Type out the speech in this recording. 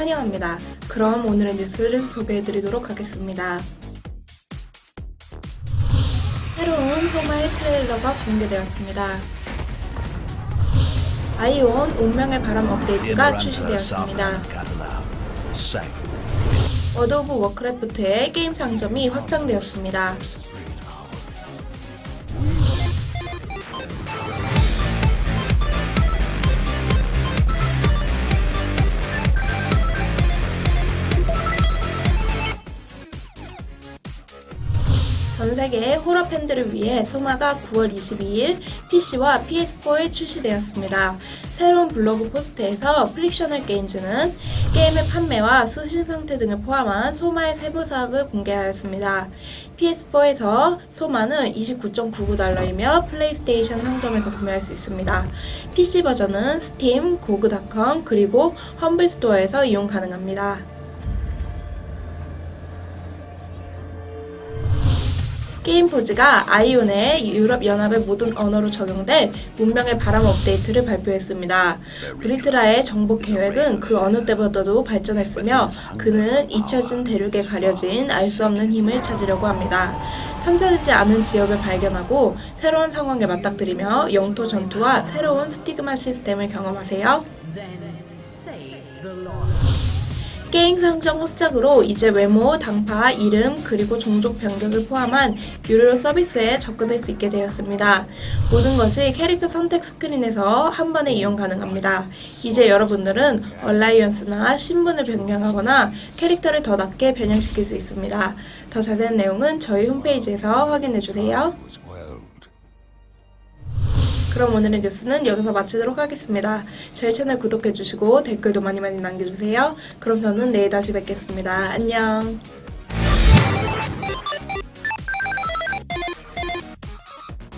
하겠습니다. 그럼 오늘의 뉴스를 소개해드리도록 하겠습니다. 새로운 소마의 트레일러가 공개되었습니다. 아이온 운명의 바람 업데이트가 출시되었습니다. 워드 오브 워크래프트의 게임 상점이 확장되었습니다. 전 세계 호러 팬들을 위해 소마가 9월 22일 PC와 PS4에 출시되었습니다. 새로운 블로그 포스트에서 프릭셔널 게임즈는 게임의 판매와 수신 상태 등을 포함한 소마의 세부 사항을 공개하였습니다. PS4에서 소마는 29.99달러이며 플레이스테이션 상점에서 구매할 수 있습니다. PC 버전은 스팀, 고그닷컴, 그리고 험블 스토어에서 이용 가능합니다. 게임 포즈가 아이온의 유럽연합의 모든 언어로 적용될 문명의 바람 업데이트를 발표했습니다. 브리트라의 정복 계획은 그 어느 때보다도 발전했으며 그는 잊혀진 대륙에 가려진 알 수 없는 힘을 찾으려고 합니다. 탐사되지 않은 지역을 발견하고 새로운 상황에 맞닥뜨리며 영토 전투와 새로운 스티그마 시스템을 경험하세요. 게임 상점 확장으로 이제 외모, 당파, 이름, 그리고 종족 변경을 포함한 유료 서비스에 접근할 수 있게 되었습니다. 모든 것이 캐릭터 선택 스크린에서 한 번에 이용 가능합니다. 이제 여러분들은 얼라이언스나 신분을 변경하거나 캐릭터를 더 낮게 변형시킬 수 있습니다. 더 자세한 내용은 저희 홈페이지에서 확인해 주세요. 그럼 오늘의 뉴스는 여기서 마치도록 하겠습니다. 저희 채널 구독해주시고 댓글도 많이 많이 남겨주세요. 그럼 저는 내일 다시 뵙겠습니다. 안녕.